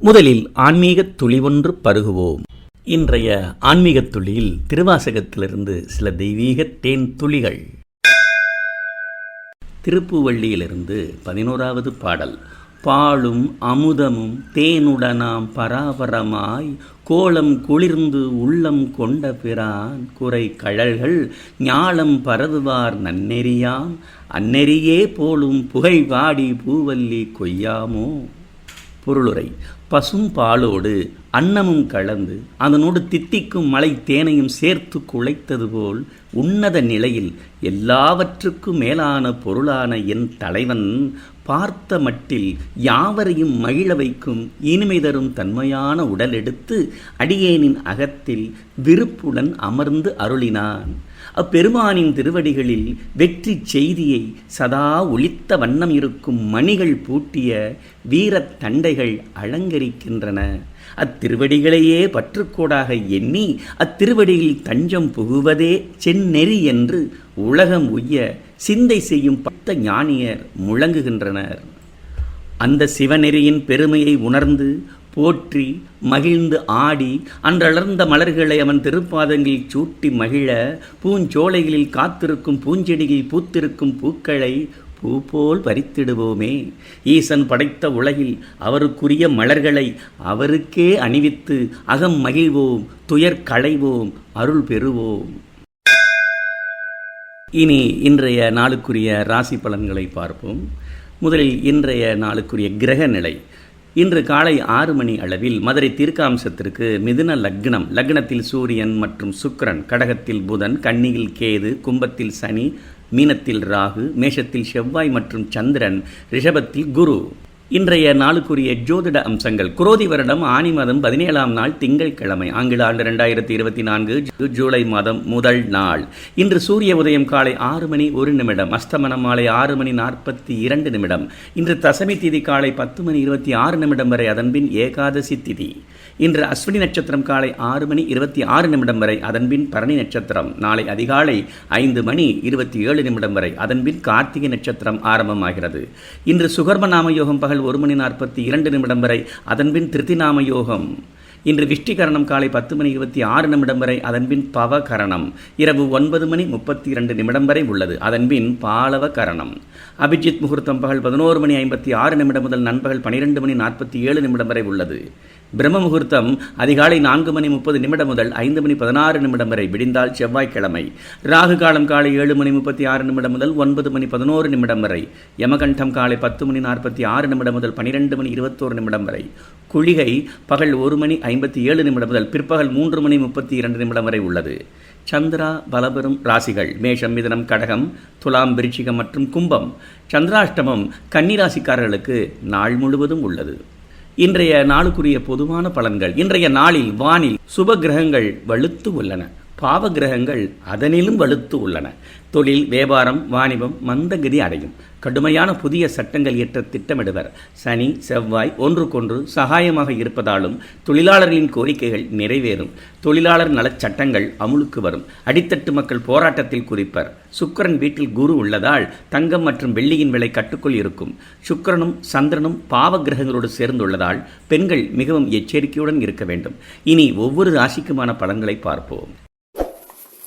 முதலில் ஆன்மீகத் துளி ஒன்று பருகுவோம். இன்றைய ஆன்மீகத் துளியில் திருவாசகத்திலிருந்து சில தெய்வீக தேன் துளிகள். திருப்புவள்ளியிலிருந்து பதினோராவது பாடல். பாலும் அமுதமும் தேனுடனாம் பராபரமாய் கோலம் குளிர்ந்து உள்ளம் கொண்ட பிரான் குறை கழல்கள் ஞாலம் பரதுவார் நன்னெறியாம். அந்நெறியே போலும் புகை வாடி பூவல்லி கொய்யாமோ? பொருளுரை. பசும் பாலோடு அன்னமும் கலந்து அதனோடு தித்திக்கும் மலை தேனையும் சேர்த்து குழைத்தது போல் உன்னத நிலையில் எல்லாவற்றுக்கும் மேலான பொருளான என் தலைவன் பார்த்த மட்டில் யாவரையும் மகிழ வைக்கும் இனிமை தரும் தன்மையான உடல் எடுத்து அடியேனின் அகத்தில் விருப்புடன் அமர்ந்து அருளினான். அப்பெருமானின் திருவடிகளில் வெற்றி செய்தியை சதா ஒளித்த வண்ணம் இருக்கும் மணிகள் பூட்டிய வீரத் தண்டைகள் அலங்கரிக்கின்றன. அத்திருவடிகளையே பற்றுக்கோடாக எண்ணி அத்திருவடியில் தஞ்சம் புகுவதே செந்நெறி என்று உலகம் உய்ய சிந்தை செய்யும் பத்த ஞானியர் முழங்குகின்றனர். அந்த சிவநெறியின் பெருமையை உணர்ந்து போற்றி மகிழ்ந்து ஆடி அன்றளர்ந்த மலர்களை அவன் திருப்பாதங்களில் சூட்டி மகிழ பூஞ்சோலைகளில் காத்திருக்கும் பூஞ்செடியில் பூத்திருக்கும் பூக்களை பூ போல் பறித்திடுவோமே. ஈசன் படைத்த உலகில் அவருக்குரிய மலர்களை அவருக்கே அணிவித்து அகம் மகிழ்வோம் துயர் களைவோம் அருள் பெறுவோம். இனி இன்றைய நாளுக்குரிய ராசி பலன்களை பார்ப்போம். முதலில் இன்றைய நாளுக்குரிய கிரக நிலை. இன்று காலை ஆறு மணி அளவில் மதுரை தீர்க்காம்சத்திற்கு மிதுன லக்னம். லக்னத்தில் சூரியன் மற்றும் சுக்கிரன் கடகத்தில் புதன் கன்னியில் கேது கும்பத்தில் சனி மீனத்தில் ராகு மேஷத்தில் செவ்வாய் மற்றும் சந்திரன் ரிஷபத்தில் குரு. இன்றைய நாளுக்குரிய ஜோதிட அம்சங்கள். குரோதி வருடம் ஆனி மாதம் பதினேழாம் நாள் திங்கட்கிழமை ஆங்கில ஆண்டு இரண்டாயிரத்தி இருபத்தி நான்கு ஜூலை மாதம் முதல் நாள். இன்று சூரிய உதயம் காலை ஆறு மணி ஒரு நிமிடம் அஸ்தமனம் மாலை ஆறு மணி நாற்பத்தி இரண்டு நிமிடம். இன்று தசமி திதி காலை பத்து மணி இருபத்தி ஆறு நிமிடம் வரை அதன்பின் ஏகாதசி திதி. இன்று அஸ்வினி நட்சத்திரம் காலை ஆறு மணி இருபத்தி ஆறு நிமிடம் வரை அதன்பின் பரணி நட்சத்திரம். நாளை அதிகாலை ஐந்து மணி இருபத்தி ஏழு நிமிடம் வரை அதன்பின் கார்த்திகை நட்சத்திரம் ஆரம்பமாகிறது. இன்று சுகர்ம நாம யோகம் பகல் ஒரு மணி நாற்பத்தி இரண்டு நிமிடம் வரை அதன்பின் திருத்திநாம யோகம். இன்று விஷ்டிகரணம் காலை பத்து மணி இருபத்தி ஆறு நிமிடம் வரை அதன்பின் பவகரணம். இரவு ஒன்பது மணி முப்பத்தி இரண்டு நிமிடம் வரை உள்ளது. அதன்பின் பாலவ கரணம் அபிஜித் முகூர்த்தம் பகல் பதினோரு மணி ஐம்பத்தி ஆறு நிமிடம் முதல் நண்பகல் பனிரெண்டு மணி நாற்பத்தி ஏழு நிமிடம் வரை உள்ளது. பிரம்ம முகூர்த்தம் அதிகாலை நான்கு மணி முப்பது நிமிடம் முதல் ஐந்து மணி பதினாறு நிமிடம் வரை விடிந்தால் செவ்வாய்க்கிழமை. ராகு காலம் காலை ஏழு மணி முப்பத்தி ஆறு நிமிடம் முதல் ஒன்பது மணி பதினோரு நிமிடம் வரை. யமகண்டம் காலை பத்து மணி நாற்பத்தி ஆறு நிமிடம் முதல் பனிரெண்டு மணி இருபத்தோரு நிமிடம் வரை. குளிகை பகல் ஒரு மணி ஐம்பத்தி ஏழு நிமிடம் முதல் பிற்பகல் மூன்று மணி முப்பத்தி இரண்டு நிமிடம் வரை உள்ளது. சந்திரா பலபெறும் ராசிகள் மேஷம் மிதனம் கடகம் துலாம் விருச்சிகம் மற்றும் கும்பம். சந்திராஷ்டமம் கன்னிராசிக்காரர்களுக்கு நாள் முழுவதும் உள்ளது. இன்றைய நாளுக்குரிய பொதுவான பலன்கள் இன்றைய நாளில் வானில் சுப கிரகங்கள் வலுத்து உள்ளன. பாவ கிரகங்கள் அதனிலும் வலுத்து உள்ளன. தொழில் வியாபாரம் வாணிபம் மந்தகதி அடையும். கடுமையான புதிய சட்டங்கள் இயற்ற திட்டமிடுவர். சனி செவ்வாய் ஒன்றுக்கொன்று சகாயமாக இருப்பதாலும் தொழிலாளர்களின் கோரிக்கைகள் நிறைவேறும். தொழிலாளர் நலச் சட்டங்கள் அமுலுக்கு வரும். அடித்தட்டு மக்கள் போராட்டத்தில் குறிப்பர். சுக்கரன் வீட்டில் குரு உள்ளதால் தங்கம் மற்றும் வெள்ளியின் விலை கட்டுக்குள் இருக்கும். சுக்கரனும் சந்திரனும் பாவ கிரகங்களோடு சேர்ந்துள்ளதால் பெண்கள் மிகவும் எச்சரிக்கையுடன் இருக்க வேண்டும். இனி ஒவ்வொரு ராசிக்குமான பலன்களை பார்ப்போம்.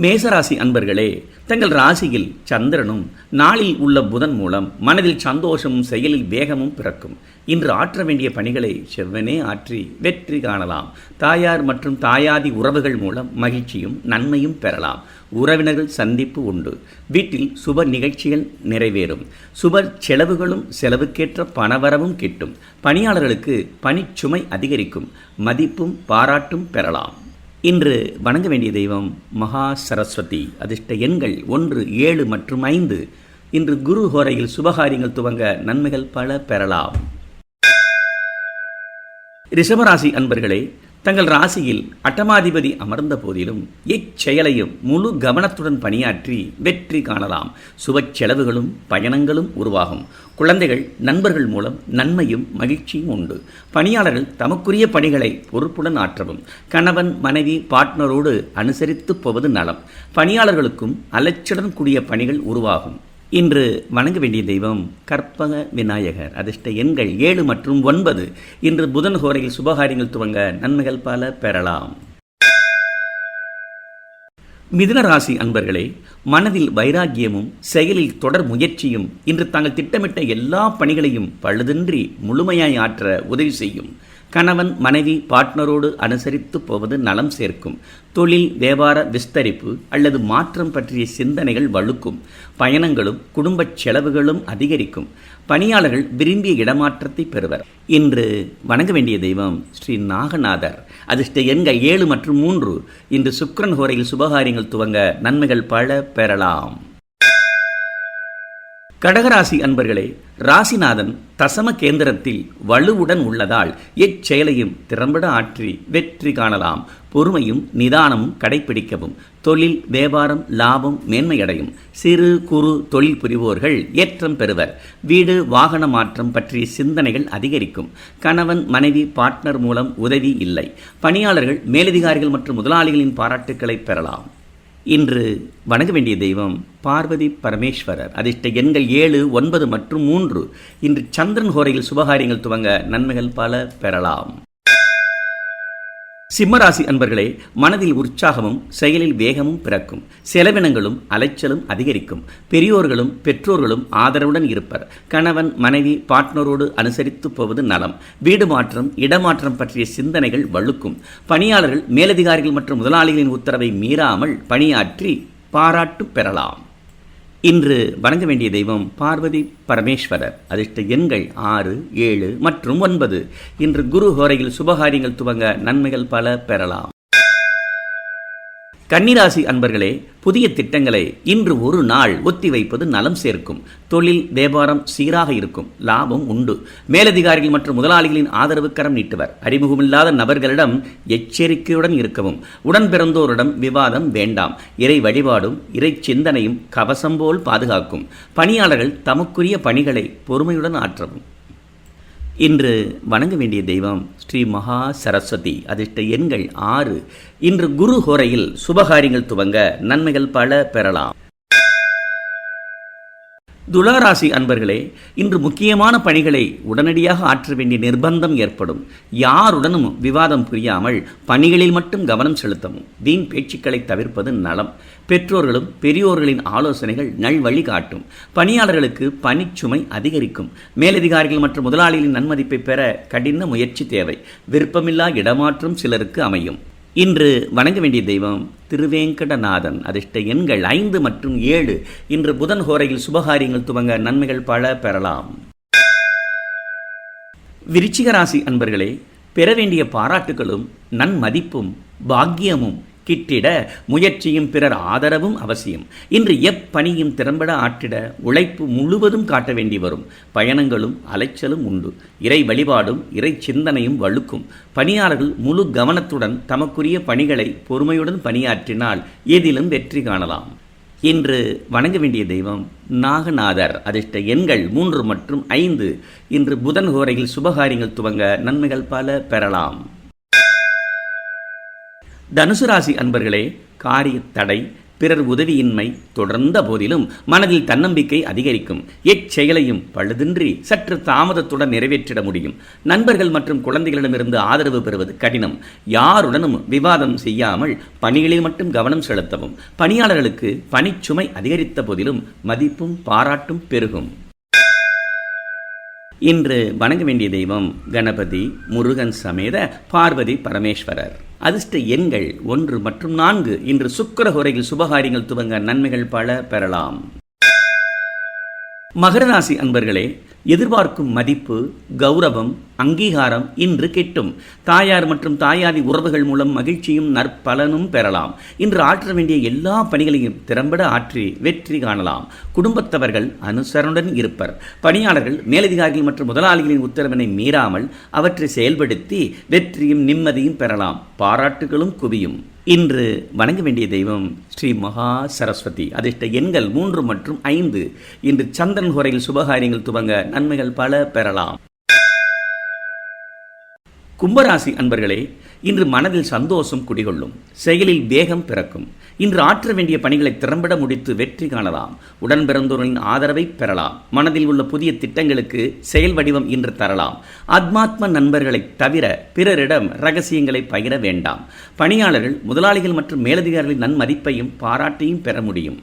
மேசராசி அன்பர்களே தங்கள் ராசியில் சந்திரனும் நாளில் உள்ள புதன் மூலம் மனதில் சந்தோஷமும் செயலில் வேகமும் பிறக்கும். இன்று ஆற்ற வேண்டிய பணிகளை செவ்வனே ஆற்றி வெற்றி காணலாம். தாயார் மற்றும் தாயாதி உறவுகள் மூலம் மகிழ்ச்சியும் நன்மையும் பெறலாம். உறவினர்கள் சந்திப்பு உண்டு. வீட்டில் சுப நிகழ்ச்சிகள் நிறைவேறும். சுப செலவுகளும் செலவுக்கேற்ற பணவரவும் கிட்டும். பணியாளர்களுக்கு பணிச்சுமை அதிகரிக்கும். மதிப்பும் பாராட்டும் பெறலாம். இன்று வணங்க வேண்டிய தெய்வம் மகா சரஸ்வதி. அதிர்ஷ்ட எண்கள் ஒன்று ஏழு மற்றும் ஐந்து. இன்று குரு ஹோரையில் சுபகாரியங்கள் துவங்க நன்மைகள் பல பெறலாம். ரிஷபராசி அன்பர்களே தங்கள் ராசியில் அட்டமாதிபதி அமர்ந்த போதிலும் இச்செயலையும் முழு கவனத்துடன் பணியாற்றி வெற்றி காணலாம். சுப செலவுகளும் பயணங்களும் உருவாகும். குழந்தைகள் நண்பர்கள் மூலம் நன்மையும் மகிழ்ச்சியும் உண்டு. பணியாளர்கள் தமக்குரிய பணிகளை பொறுப்புடன் ஆற்றவும். கணவன் மனைவி பார்ட்னரோடு அனுசரித்து போவது நலம். பணியாளர்களுக்கும் அலட்சியுடன் கூடிய பணிகள் உருவாகும். இன்று வணங்க வேண்டிய தெய்வம் கற்பக விநாயகர். அதிர்ஷ்ட எண்கள் ஏழு மற்றும் ஒன்பது. இன்று புதன் ஹோரையில் சுபகாரியங்கள் துவங்க நன்மைகள் பல பெறலாம். மிதுன ராசி அன்பர்களே மனதில் வைராக்கியமும் செயலில் தொடர் முயற்சியும் இன்று தாங்கள் திட்டமிட்ட எல்லா பணிகளையும் பழுதின்றி முழுமையாய் ஆற்ற உதவி செய்யும். கணவன் மனைவி பார்ட்னரோடு அனுசரித்து போவது நலம் சேர்க்கும். தொழில் வியாபார விஸ்தரிப்பு அல்லது மாற்றம் பற்றிய சிந்தனைகள் வலுக்கும் பயணங்களும் குடும்பச் செலவுகளும் அதிகரிக்கும். பணியாளர்கள் விரும்பிய இடமாற்றத்தை பெறுவர். இன்று வணங்க வேண்டிய தெய்வம் ஸ்ரீ நாகநாதர். அதிர்ஷ்ட எண்கள் ஏழு மற்றும் மூன்று. இன்று சுக்கரன் ஹோரையில் சுபகாரியங்கள் துவங்க நன்மைகள் பல பெறலாம். கடகராசி அன்பர்களே ராசிநாதன் தசம கேந்திரத்தில் வலுவுடன் உள்ளதால் எச்செயலையும் திறம்பட ஆற்றி வெற்றி காணலாம். பொறுமையும் நிதானமும் கடைபிடிக்கவும் தொழில் வியாபாரம் லாபம் மேன்மையடையும். சிறு குறு தொழில் புரிவோர்கள் ஏற்றம் பெறுவர். வீடு வாகன மாற்றம் பற்றிய சிந்தனைகள் அதிகரிக்கும். கணவன் மனைவி பார்ட்னர் மூலம் உதவி இல்லை. பணியாளர்கள் மேலதிகாரிகள் மற்றும் முதலாளிகளின் பாராட்டுக்களை பெறலாம். இன்று வணங்க வேண்டிய தெய்வம் பார்வதி பரமேஸ்வரர். அதிர்ஷ்ட எண்கள் ஏழு ஒன்பது மற்றும் மூன்று. இன்று சந்திரன் ஹோரையில் சுபகாரியங்கள் துவங்க நன்மைகள் பல பெறலாம். சிம்மராசி அன்பர்களே மனதில் உற்சாகமும் செயலில் வேகமும் பிறக்கும். செலவினங்களும் அலைச்சலும் அதிகரிக்கும். பெரியோர்களும் பெற்றோர்களும் ஆதரவுடன் இருப்பர். கணவன் மனைவி பார்ட்னரோடு அனுசரித்து போவது நலம். வீடு மாற்றம் இடமாற்றம் பற்றிய சிந்தனைகள் வழுக்கும். பணியாளர்கள் மேலதிகாரிகள் மற்றும் முதலாளிகளின் உத்தரவை மீறாமல் பணியாற்றி பாராட்டு பெறலாம். இன்று வணங்க வேண்டிய தெய்வம் பார்வதி பரமேஸ்வரர். அதிர்ஷ்ட எண்கள் ஆறு ஏழு மற்றும் ஒன்பது. இன்று குரு ஹோரையில் சுபகாரியங்கள் துவங்க நன்மைகள் பல பெறலாம். கன்னிராசி அன்பர்களே புதிய திட்டங்களை இன்று ஒரு நாள் ஒத்திவைப்பது நலம் சேர்க்கும். தொழில் வியாபாரம் சீராக இருக்கும். லாபம் உண்டு. மேலதிகாரிகள் மற்றும் முதலாளிகளின் ஆதரவு கரம் நீட்டுவர். அறிமுகமில்லாத நபர்களிடம் எச்சரிக்கையுடன் இருக்கவும். உடன் பிறந்தோரிடம் விவாதம் வேண்டாம். இறை வழிபாடும் இறை சிந்தனையும் கவசம் போல் பாதுகாக்கும். பணியாளர்கள் தமக்குரிய பணிகளை பொறுமையுடன் ஆற்றவும். இன்று வணங்க வேண்டிய தெய்வம் ஸ்ரீ மகா சரஸ்வதி. அதிர்ஷ்ட எண்கள் ஆறு. இன்று குரு ஹோரையில் சுபகாரியங்கள் துவங்க நன்மைகள் பல பெறலாம். துளாராசி அன்பர்களே இன்று முக்கியமான பணிகளை உடனடியாக ஆற்ற வேண்டிய நிர்பந்தம் ஏற்படும். யாருடனும் விவாதம் புரியாமல் பணிகளில் மட்டும் கவனம் செலுத்தவும். வீண் பேச்சுக்களை தவிர்ப்பது நலம். பெற்றோர்களும் பெரியோர்களின் ஆலோசனைகள் நல்வழி காட்டும். பணியாளர்களுக்கு பணிச்சுமை அதிகரிக்கும். மேலதிகாரிகள் மற்றும் முதலாளிகளின் நன்மதிப்பை பெற கடின முயற்சி தேவை. விருப்பமில்லா இடமாற்றம் சிலருக்கு அமையும். இன்று வணங்க வேண்டிய தெய்வம் திருவேங்கடநாதன். அதிர்ஷ்ட எண்கள் ஐந்து மற்றும் ஏழு. இன்று புதன் ஹோரையில் சுபகாரியங்கள் துவங்க நன்மைகள் பல பெறலாம். விருச்சிகராசி அன்பர்களே பெற வேண்டிய பாராட்டுகளும் நன்மதிப்பும் பாக்கியமும் கிட்டிட முயற்சியும் பிறர் ஆதரவும் அவசியம். இன்று எப்பணியும் திறம்பட ஆற்றிட உழைப்பு முழுவதும் காட்ட வேண்டி வரும். பயணங்களும் அலைச்சலும் உண்டு. இறை வழிபாடும் இறை சிந்தனையும் வலுக்கும் பணியாளர்கள் முழு கவனத்துடன் தமக்குரிய பணிகளை பொறுமையுடன் பணியாற்றினால் எதிலும் வெற்றி காணலாம். இன்று வணங்க வேண்டிய தெய்வம் நாகநாதர். அதிர்ஷ்ட எண்கள் மூன்று மற்றும் ஐந்து. இன்று புதன் கோரையில் சுபகாரியங்கள் துவங்க நன்மைகள் பல பெறலாம். தனுசு ராசி அன்பர்களே காரிய தடை பிறர் உதவியின்மை தொடர்ந்த போதிலும் மனதில் தன்னம்பிக்கை அதிகரிக்கும். எச்செயலையும் பழுதின்றி சற்று தாமதத்துடன் நிறைவேற்றிட முடியும். நண்பர்கள் மற்றும் குழந்தைகளிடமிருந்து ஆதரவு பெறுவது கடினம். யாருடனும் விவாதம் செய்யாமல் பணிகளில் மட்டும் கவனம் செலுத்தவும். பணியாளர்களுக்கு பணிச்சுமை அதிகரித்த போதிலும் மதிப்பும் பாராட்டும் பெருகும். இன்று வணங்க வேண்டிய தெய்வம் கணபதி முருகன் சமேத பார்வதி பரமேஸ்வரர். அதிர்ஷ்ட எண்கள் ஒன்று மற்றும் நான்கு. இன்று சுக்கர சுபகாரியங்கள் துவங்க நன்மைகள் பல பெறலாம். மகர ராசி அன்பர்களே எதிர்பார்க்கும் மதிப்பு கௌரவம் அங்கீகாரம் இன்று கிட்டும். தாயார் மற்றும் தாயாதி உறவுகள் மூலம் மகிழ்ச்சியும் நற்பலனும் பெறலாம். இன்று ஆற்ற வேண்டிய எல்லா பணிகளையும் திறம்பட ஆற்றி வெற்றி காணலாம். குடும்பத்தவர்கள் அனுசரணுடன் இருப்பர். பணியாளர்கள் மேலதிகாரிகள் மற்றும் முதலாளிகளின் உத்தரவினை மீறாமல் அவற்றை செயல்படுத்தி வெற்றியும் நிம்மதியும் பெறலாம். பாராட்டுகளும் குவியும். இன்று வணங்க வேண்டிய தெய்வம் ஸ்ரீ மகா சரஸ்வதி. அதிர்ஷ்ட எண்கள் மூன்று மற்றும் ஐந்து. இன்று சந்திரன் குறையில் சுபகாரியங்கள் துவங்க நன்மைகள் பல பெறலாம். கும்பராசி அன்பர்களே இன்று மனதில் சந்தோஷம் குடிகொள்ளும் செயலில் வேகம் பிறக்கும் இன்று ஆற்ற வேண்டிய பணிகளை திறம்பட முடித்து வெற்றி காணலாம் உடன் பிறந்தோரின் ஆதரவை பெறலாம் மனதில் உள்ள புதிய திட்டங்களுக்கு செயல் வடிவம் இன்று தரலாம் ஆத்மாத்ம நண்பர்களை தவிர பிறரிடம் ரகசியங்களை பகிர வேண்டாம் பணியாளர்கள் முதலாளிகள் மற்றும் மேலதிகாரிகளின் நன்மதிப்பையும் பாராட்டையும் பெற முடியும்.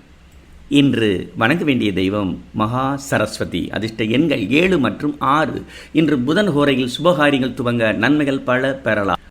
இன்று வணங்க வேண்டிய தெய்வம் மகா சரஸ்வதி. அதிர்ஷ்ட எண்கள் ஏழு மற்றும் ஆறு. இன்று புதன் ஹோரையில் சுபகாரியங்கள் துவங்க நன்மைகள் பல பெறலாம்.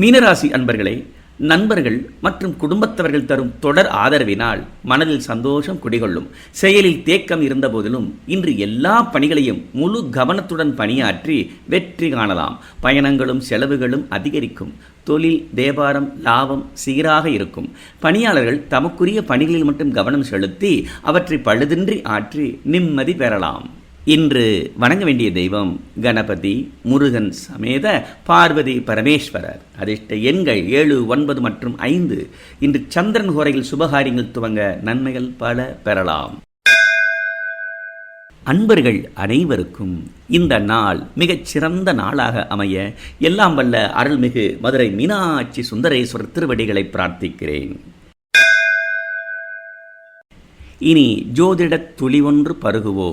மீனராசி அன்பர்களே நண்பர்கள் மற்றும் குடும்பத்தவர்கள் தரும் தொடர் ஆதரவினால் மனதில் சந்தோஷம் குடிகொள்ளும். செயலில் தேக்கம் இருந்தபோதிலும் இன்று எல்லா பணிகளையும் முழு கவனத்துடன் பணியாற்றி வெற்றி காணலாம். பயணங்களும் செலவுகளும் அதிகரிக்கும். தொழில் வியாபாரம் லாபம் சீராக இருக்கும். பணியாளர்கள் தமக்குரிய பணிகளில் மட்டும் கவனம் செலுத்தி அவற்றை பழுதின்றி ஆற்றி நிம்மதி பெறலாம். இன்று வணங்க வேண்டிய தெய்வம் கணபதி முருகன் சமேத பார்வதி பரமேஸ்வரர். அதிர்ஷ்ட எண்கள் ஏழு ஒன்பது மற்றும் ஐந்து. இன்று சந்திரன் ஹோரையில் சுபகாரியங்கள் துவங்க நன்மைகள் பல பெறலாம். அன்பர்கள் அனைவருக்கும் இந்த நாள் மிகச் சிறந்த நாளாக அமைய எல்லாம் வல்ல அருள்மிகு மதுரை மீனாட்சி சுந்தரேஸ்வரர் திருவடிகளை பிரார்த்திக்கிறேன். இனி ஜோதிடத் துளி ஒன்று பருகுவோ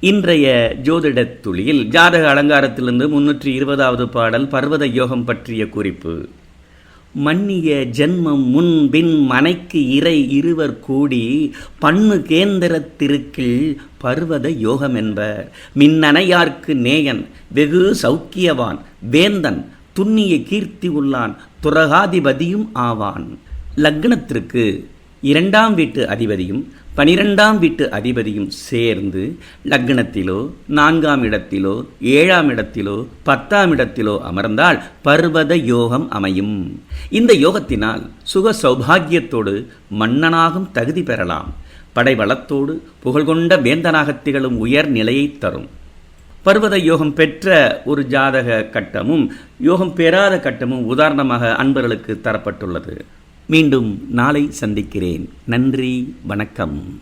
இன்றைய ஜோதிட துளியில் ஜாதக அலங்காரத்திலிருந்து முன்னூற்றி இருபதாவது பாடல் பர்வத யோகம் பற்றிய குறிப்பு. மன்னிய ஜென்மம் முன்பின் மனைக்கு இறை இருவர் கூடி பண்ணு கேந்திரத்திருக்கில் பர்வத யோகம் என்பர். மின்னணையார்க்கு நேயன்? வெகு சௌக்கியவான். வேந்தன் துண்ணிய கீர்த்தி உள்ளான். துரகாதிபதியும் ஆவான். லக்னத்திற்கு இரண்டாம் வீட்டு அதிபதியும் பனிரெண்டாம் வீட்டு அதிபதியும் சேர்ந்து லக்னத்திலோ நான்காம் இடத்திலோ ஏழாம் இடத்திலோ பத்தாம் இடத்திலோ அமர்ந்தால் பர்வத யோகம் அமையும். இந்த யோகத்தினால் சுக சௌபாகியத்தோடு மன்னனாகும் தகுதி பெறலாம். படைவளத்தோடு புகழ்கொண்ட வேந்தனாகத் திகழும் உயர் நிலையை தரும். பர்வத யோகம் பெற்ற ஒரு ஜாதக கட்டமும் யோகம் பெறாத கட்டமும் உதாரணமாக அன்பர்களுக்கு தரப்பட்டுள்ளது. மீண்டும் நாளை சந்திக்கிறேன். நன்றி வணக்கம்.